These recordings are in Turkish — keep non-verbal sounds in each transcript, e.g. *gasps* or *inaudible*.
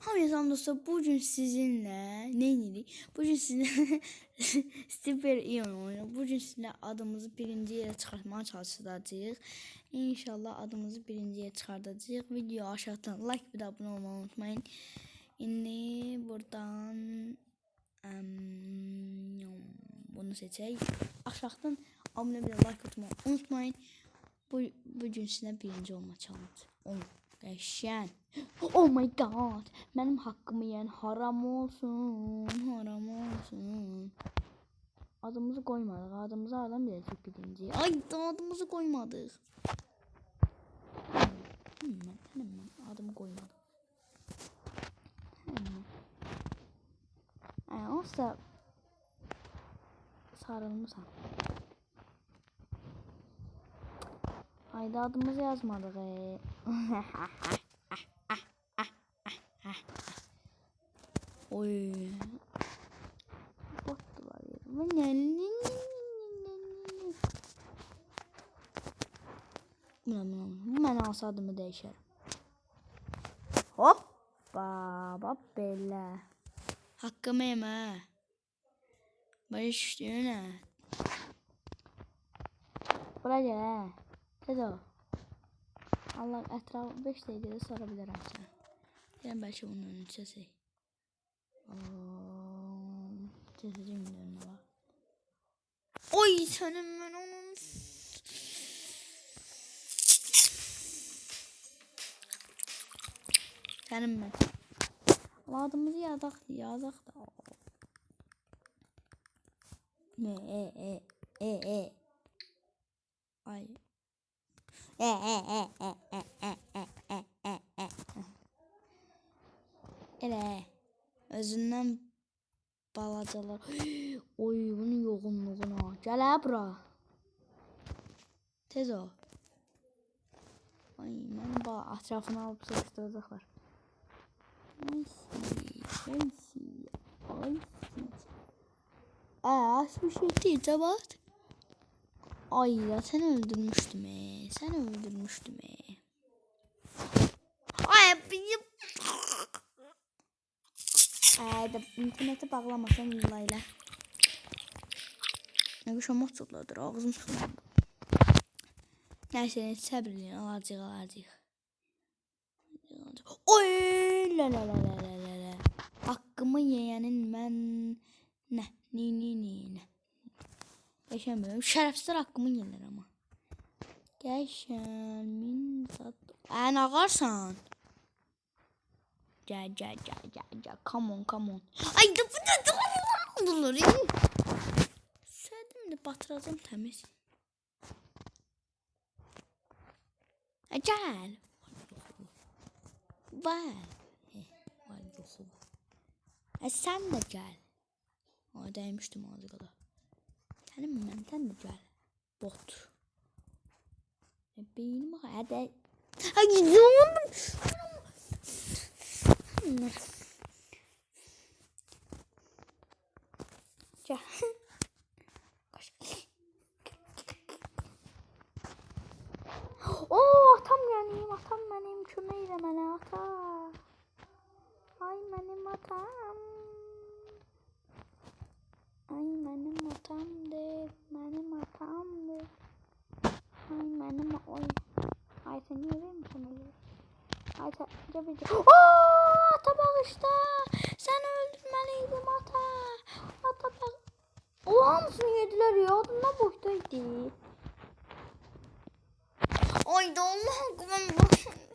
Hamıya salam dostlar. Bugün sizinle ne edirik? Bugün sizinle *laughs* Super Ion oyunu. Bugün sizinle adımızı birinci yere çıkartmaya çalışacağız. İnşallah adımızı birinci yere çıkartacağız. Video aşağıdan like bir de abone olmayı unutmayın. Şimdi buradan em, bunu seçelim. Aşağıdan abone bir like atmayı unutmayın. Bu, bugün sizinle birinci olma challenge. On. Eşen. *gasps* Oh my god. Benim hakkımı yiyen haram olsun. Haram olsun. Adımızı koymadık. Adımıza adam bile çok gidince. Ay da adımızı koymadık. Hemen hemen adımı koymadım. Hemen. Yani olsa sarılmışam. Haydi adımızı yazmadık. Ee, *laughs* Oy. Bottular yerim. Ne ne ne ne ne Baktılar ya. Bu mən hansı adımı dəyişərəm. Hop. Baba belə. Haqqımı yemə. Başlayın. Bura gəl. Tez ol. Allah ətrafı 5 dəqiqədə sara bilərəm səni. Deyirəm bəlkə bunun önünü çəsək. Çəkəcəm indi önünə bax. Oy sənin mən onun. Sənin mən. Allah adımızı yazaq, yazaq da. Ne e e e e. Ay. Ele. Özündən balacalar. *gasps* Oy, bunun yoğunluğuna. Gəl hə bura. Tez ol. Ay, mənim bala ətrafını alıb sıxışdıracaqlar. Ay, ay, ay. Ay, bir şey değil, cevap. Ay ya sen öldürmüştüm e. Sen öldürmüştüm e. Ay benim. Ay da internete bağlamasan yıllayla. Ne bir şey mutluladır ağzım sıkıldı. Neyse səbirləyin alacaq alacaq. Oy la la la la la la. Hakkımı yeyenin mən nə ni ni ni nə. Yaşamıyorum. Şerefsizler hakkımı yerler ama. Geçemin zat. E ne karsan? Ca ca ca ca ca. Come on come on. Ay kapıda bunları. Söyledim de batıracağım temiz. E, gel. Var. Var yokum. E sen de gel. Aa değmiştim ağzı kadar. هل من تنجل بوت بين ما عدا أجون جا اوه tam yanayım atam benim şu neydi bana ata ay benim atam. Ay benim hatamdır. Benim hatamdır. Ay benim oy. Ay sen niye verir misin öyle? Ay sen tabii ki. Ooo ata bağışta. Sen öldürmeliydin ata. Ata bak. O hamısını yediler ya. Adına boştaydı. Ay da Allah hakkı Bu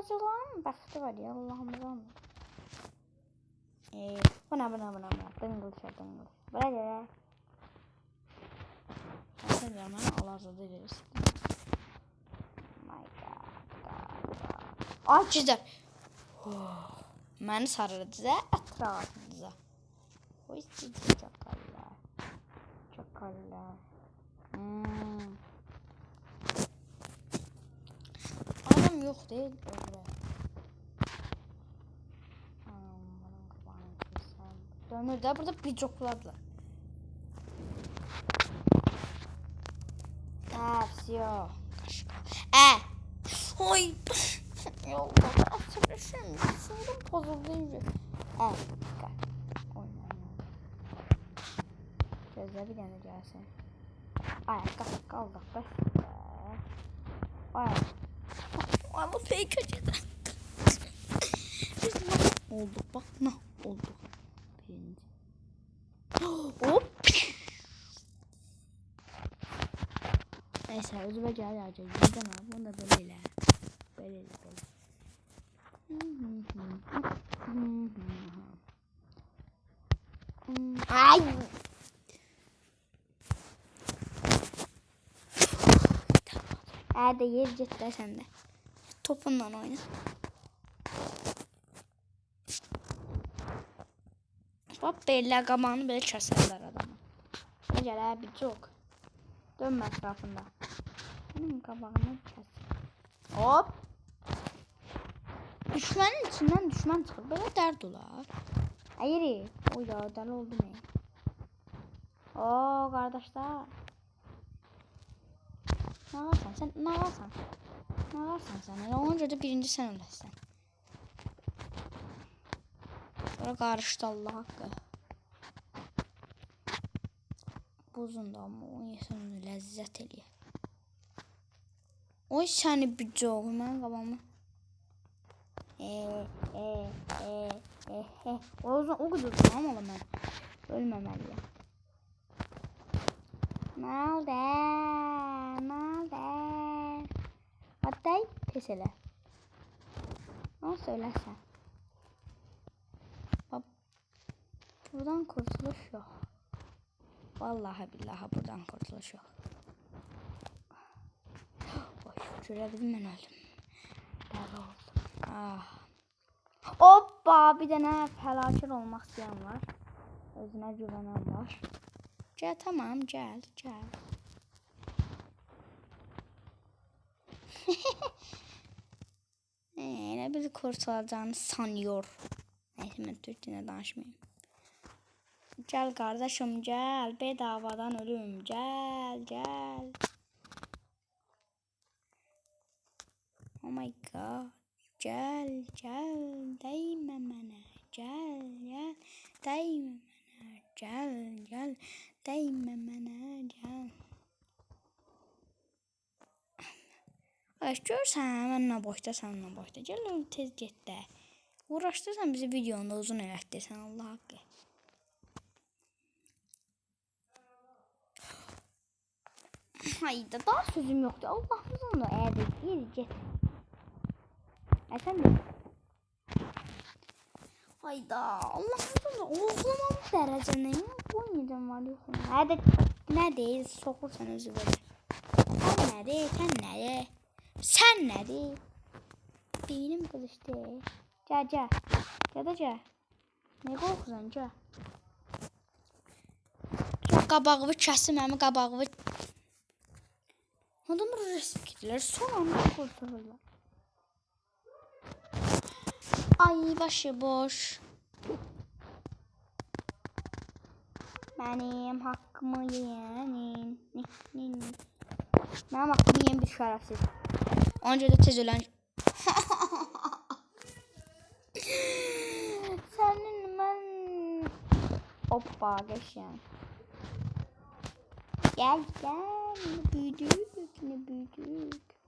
Yolcuların bəxti var ya Allah'ımızdan. Ee, bu ne bu ne bu ne bu ne? Dıngıl şey dıngıl. Bura gel. Nasıl diyorum ben? Allah razı ederiz. My god. god, god. Ay güzel. Oh. Məni sarıcıza, ətrafınıza. Oy sizi çakallar. Çakallar. Hmm. Adam yok değil. Dömür de burada bir cokladılar. Hepsi yok. E. Oy. *laughs* Yolla. Hatırlaşıyorum. Sinirim bozulduğunca. E. Gel. Gözleri gene gelsin. Ayak kalk kalk kalk. Ayak. Ama pek kötü. Biz ne olduk bak ne olduk. Ha özüme gel yarca. Yüzden abi. Onu da böyleyle. Böyleyle böyle. Ay. Nerede yer cidden sende. Topundan oyna. Bak belli gamanı böyle çözerler adamı. Gel abi çok. Dönme etrafında. Bunun kabağını kesin. Hop. Düşmanın içinden düşman çıkır. Böyle dert olar. Hayır. O ya deli oldu ne? Oo kardeşler. Ne varsan sen ne varsan. Ne varsan sen. Olunca da birinci sen ölesin. Sonra karıştı Allah hakkı. Buzun da ama o insanın lezzet eləyək. Ось ще не бджол, у мене головне. O yüzden o kadar tutmamalı mı? Ölmemeli. Malder, malder. Hatta pes ele. Ama söylersen. Buradan kurtuluş yok. Vallahi billahi buradan kurtuluş yok. Boş şürebildim ben öldüm. Deli oldum. Ah. Hoppa bir dənə fəlakət olmaq istəyən var. Özünə güvənən var. Gəl tamam gəl gəl. *laughs* Elə bir kurtulacağını sanıyor. Neyse mən Türkçə danışmayayım. Gəl qardaşım gəl. Bedavadan ölüm. Gəl gəl. Oh my god. Gel gel değme bana gel gel değme bana gel gel değme bana gel. Ay görsən mən nə boşda sən nə boşda. Gəl tez get də. Uğraşdırsan bizi videonu da uzun elətdirsən Allah haqqı. Hayda daha sözüm yoktu. Allah'ımızın da eğer bir get. Efendim? Hayda. Allah'ım Osman derece neyim? 17 var yoxum. Hadi nə deyir? Soxursan özü belə. Sən nədir? Sən nədir? Sən nədir? Beynim qızışdı. Gəl, gəl. Gəl də gəl. Nə qorxusan, gəl. Qabağımı kəsim, mənim qabağımı. Adam rəsm gedirlər, son anda qurtulurlar. Ay başı boş. Benim hakkımı yiyenin. Benim hakkımı yiyen bir şerefsiz. Onca da tez ölen. Senin ben... Hoppa geçen. Gel gel. Büyüdük ne büyüdük.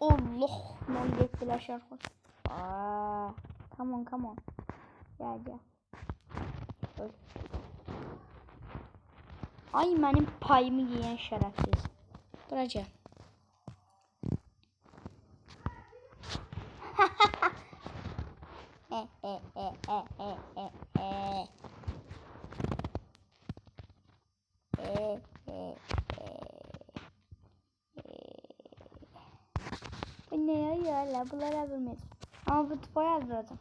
Allah. Ben de flash arkadaş. Aa, come on come on. Gel gel. Öl. Ay benim payımı yiyen şerefsiz. Duracağım. Ya bunları yazılmayız. Ama bu tıpa yazdıracağım.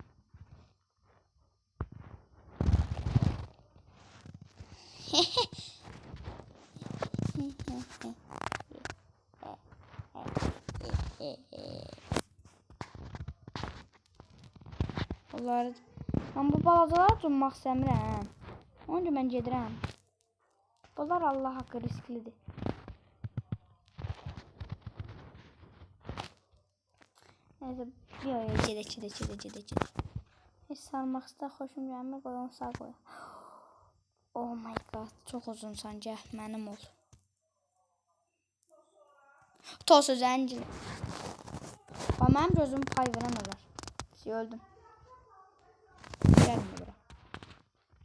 Bunları mən bu balacalara cummaq istəmirəm. Onun üçün mən gedirəm. Bunlar Allah haqqı risklidir. Neyse, yo yo gedək, gedək, gedək, gedək, gedək. Heç sarmaqda xoşum gəlmir, sağ qoy. Oh my god, çox uzunsan, gəl, mənim ol. Tosu zəncir. Bax, mənim gözüm pay verən olar. Siz öldüm. Gəlmə bura.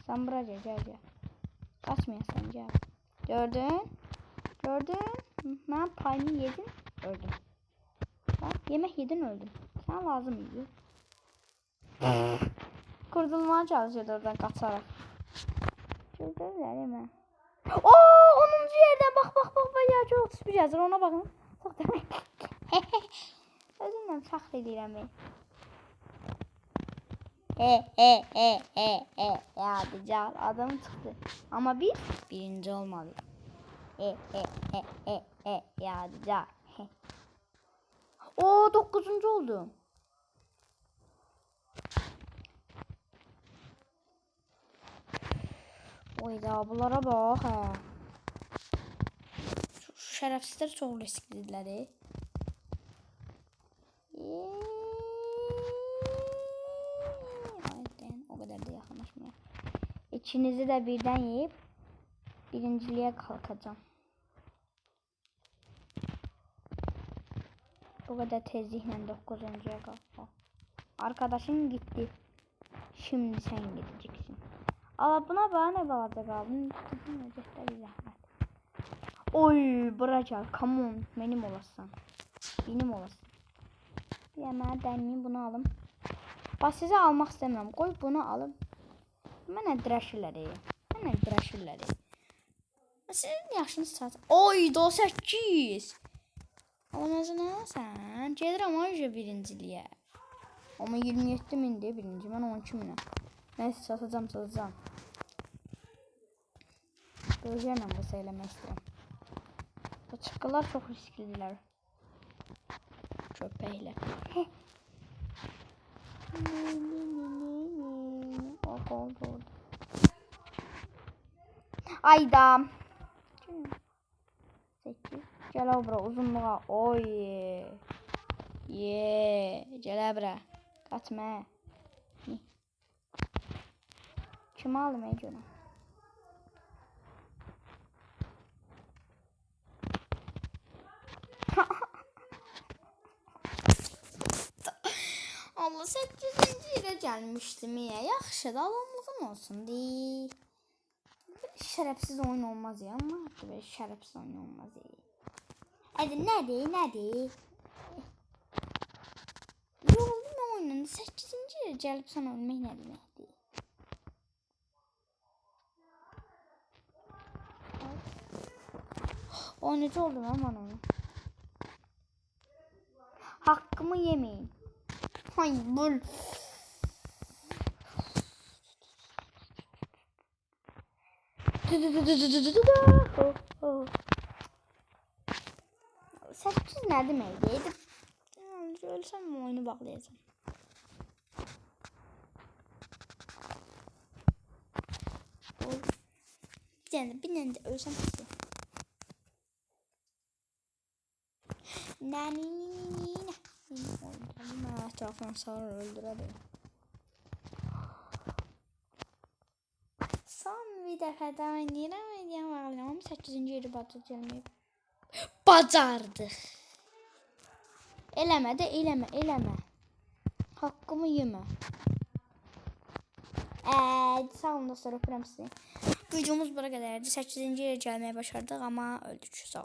Sən bura gəl, gəl, gəl. Kaçmayasan, gəl. Gördün? Gördün? Mən payını yedim, öldüm. Yemek yedin öldüm. Sana lazım idi. Kurtulmaya çalışıyordu oradan kaçarak. Değil mi? Oo, 10. yerden bak bak bak bak ya çok 31 yazır ona bakın. Çok demek. *laughs* Özümden fəxr edirəm. ben. He he he he he yadigar adam çıktı. Ama biz birinci olmadı. He he he he he yadigar. Oo dokuzuncu oldum. Oy da bunlara bak ha. Şu şerefsizler çok risklidirler. e. O kadar da yakınlaşmıyor. İçinizi de birden yiyip birinciliğe kalkacağım. Bu kadar tezlikle 9. kalktı. Arkadaşın gitti. Şimdi sen gideceksin. Ala buna bana ne balacak abim? Gidin bir zahmet. Oy gel. Come on. Benim olasın. Benim olasın. Bir hemen deneyim bunu alım. Bak size almak istemiyorum. Koy bunu alım. Mənə dirəşirlər. Mənə dirəşirlər. Sizin yaşınız saat. Oy 98. Olmazına sen. Gedirəm ayrıca birinciliyə. Ama 27 mindir birinci. Mən 12 minə. Neyse satacağım satacağım. Gözlerle bu söylemek istedim. Bu çıkılar çok risklidirler. Köpeğiyle. *laughs* Heh. Bak oldu oldu. Ayda. Bura uzunluğa. Oy. Ye. Gel bura. Kaçma. Alım ey canım? Allah 8. yerə gəlmişdim ya. Yaxşı da adamlığın olsun deyil. Böyle şerefsiz oyun olmaz ya. Ama böyle şerefsiz oyun olmaz ya. Hadi nədir, nədir? Yoruldum oyunun. 8. yerə gəlib sana ölmək nə deməkdir? Oyuncu oldum aman onu. Hakkımı yemeyin. Hayır bul. Sekiz ne demeydi? Ölsem mi oyunu bağlayacağım? Bir tane bir tane de ölsem peki. Nani nini Benim etrafını sonra öldürelim. Son bir defa daha. Oynayalım bağlayalım. 8. yeri batıracağım. Bacardık. Eleme de eleme eleme. Hakkımı yeme. Eee sağ olun dostlar öpürəm sizi. Videomuz bura qədərdir. 8-ci yerə gəlməyi başardıq amma öldük. Sağ olun.